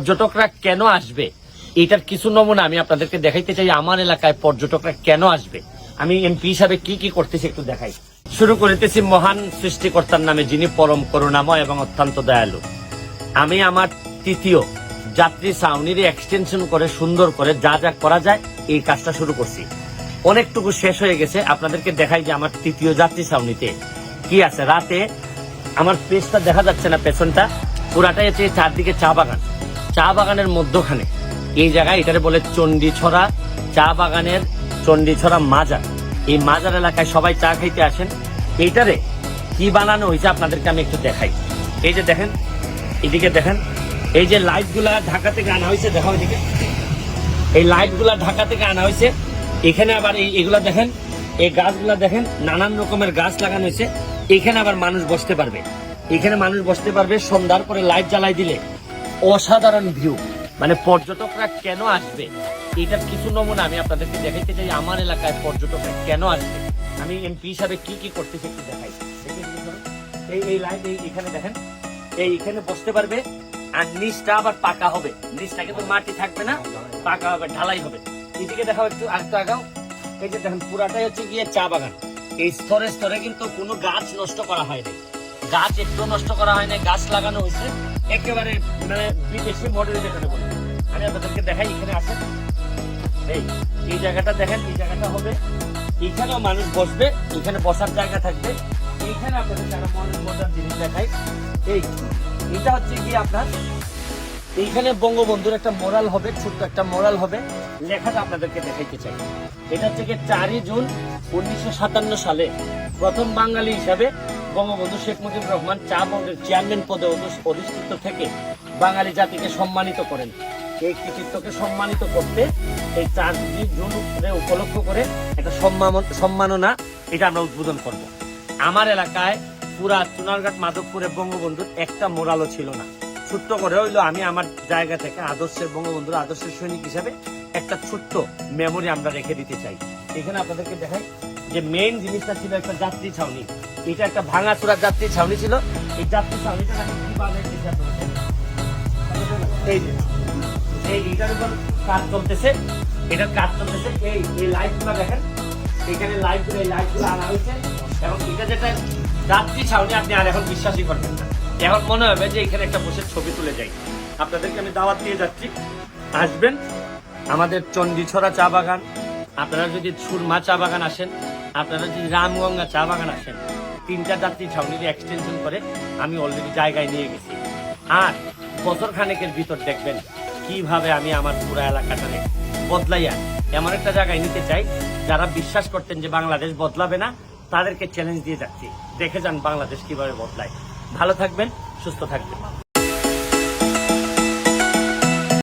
পর্যটকরা কেন আসবে? এটার কিছু নমুনা আমি আপনাদেরকে দেখাইতে চাই। আমার এলাকায় পর্যটকরা কেন আসবে? আমি এমপি হিসাবে কি কি করতেছি একটু দেখাই। শুরু করিতেছি মহান সৃষ্টিকর্তার নামে, যিনি পরম করুণাময় এবং অত্যন্ত দয়ালু। আমি আমার তৃতীয় যাত্রী ছাউনির এক্সটেনশন করে, সুন্দর করে যা যা করা যায়, এই কাজটা শুরু করছি। অনেকটুকু শেষ হয়ে গেছে। আপনাদেরকে দেখাই যে আমার তৃতীয় যাত্রী ছাউনিতে কি আছে। রাতে আমার পেজটা দেখা যাচ্ছে না, পেছনটা। পুরাটাই হচ্ছে চারদিকে চা বাগান। চা বাগানের মধ্যখানে। এই জায়গায় এটারে বলে চণ্ডীছড়া, চা বাগানের চণ্ডীছড়া মাজার। এই মাজার এলাকায় সবাই চা খাইতে আসেন। এইটারে কি বানানো হয়েছে আপনাদেরকে আমি একটু দেখাই। এই যে দেখেন, এদিকে দেখেন, এই যে লাইটগুলা ঢাকা থেকে আনা হয়েছে দেখা ওইদিকে এই লাইটগুলা ঢাকা থেকে আনা হয়েছে। এখানে আবার এই এগুলা দেখেন, এই গাছগুলা দেখেন, নানান রকমের গাছ লাগানো হয়েছে। এখানে আবার মানুষ বসতে পারবে। এখানে মানুষ বসতে পারবে সন্ধ্যার পরে লাইট জ্বালাই দিলে। অসাধারণ ভিউ মানে পর্যটকরা কেন আসবে? এটার কিছু নমুনা আমি আপনাদেরকে দেখাইতে চাই। আমার এলাকায় পর্যটকরা কেন আসবে? আমি এমপি হিসাবে কি কি করতেছি একটু দেখাই। এই এই লাইট এই এখানে দেখেন। এই এখানে বসতে পারবে আর নিচটা আবার পাকা হবে। নিচটা কিন্তু মাটি থাকবে না, পাকা হবে, ঢালাই হবে। এদিকে দেখাও একটু আরেকটু আগাও। এই যে দেখেন, পুরাটাই হচ্ছে গিয়ে চা বাগান। এই স্তরে স্তরে কিন্তু কোনো গাছ নষ্ট করা হয়নি গাছ একটু নষ্ট করা হয়নি গাছ লাগানো হয়েছে। একেবারে মানে বিদেশি মডেল যেখানে বলে। আমি আপনাদেরকে দেখাই, এখানে আছে। এই এই জায়গাটা দেখেন, এই জায়গাটা হবে। এখানেও মানুষ বসবে, এখানে বসার জায়গা থাকবে। এইখানে আপনাদের যারা মনের মজার জিনিস দেখাই। এই, এটা হচ্ছে কি আপনার, এইখানে বঙ্গবন্ধুর একটা মোরাল হবে, ছোট্ট একটা মোরাল হবে। লেখাটা আপনাদেরকে দেখাইতে চাই। এটা থেকে চারই জুন উনিশশো সাতান্ন সালে প্রথম বাঙালি হিসাবে বঙ্গবন্ধু শেখ মুজিবুর রহমান চা বোর্ডের চেয়ারম্যান পদে অধি- অধিষ্ঠিত থেকে বাঙালি জাতিকে সম্মানিত করেন। এই কৃতিত্বকে সম্মানিত করতে এই চারই জুন উপলক্ষ করে একটা সম্মান- সম্মাননা এটা আমরা উদ্বোধন করব। আমার এলাকায় পুরা চুনারঘাট, মাধবপুরে বঙ্গবন্ধুর একটা মোরালও ছিল না। ছোট্ট করে হইল আমি আমার জায়গা থেকে আদর্শের বঙ্গবন্ধুর আদর্শের সৈনিক হিসাবে একটা ছোট্ট মেমোরি আমরা রেখে দিতে চাই। এখানে আপনাদেরকে দেখাই যে মেইন জিনিসটা ছিল একটা যাত্রী ছাউনি। এটা একটা ভাঙা চূড়ার যাত্রী ছাউনি ছিল। এই যাত্রী ছাউনিটা উপর কাজ কাজ এই দেখেন। এখানে লাইটগুলো এবং এটা যেটা যাত্রী ছাউনি আপনি আর এখন বিশ্বাসই করবেন না। এখন মনে হবে যে একটা বসে ছবি তুলে আপনাদেরকে আমি দাওয়াত যাচ্ছি। আসবেন। আমাদের চণ্ডীছড়া চা বাগান। আপনারা যদি সুরমা চা বাগান আসেন, আপনারা যদি রামগঙ্গা চা বাগান আসেন তিনটা যাত্রী ছাউনির এক্সটেনশন করে আমি অলরেডি জায়গায় নিয়ে গেছি। আর বছর খানেকের ভিতর দেখবেন কীভাবে আমি আমার পুরা এলাকাটাকে বদলাইয়া এমন একটা জায়গায় নিতে চাই, যারা বিশ্বাস করতেন যে বাংলাদেশ বদলাবে না, তাদেরকে চ্যালেঞ্জ দিয়ে যাচ্ছি। দেখে যান বাংলাদেশ কীভাবে বদলায়। ভালো থাকবেন, সুস্থ থাকবেন।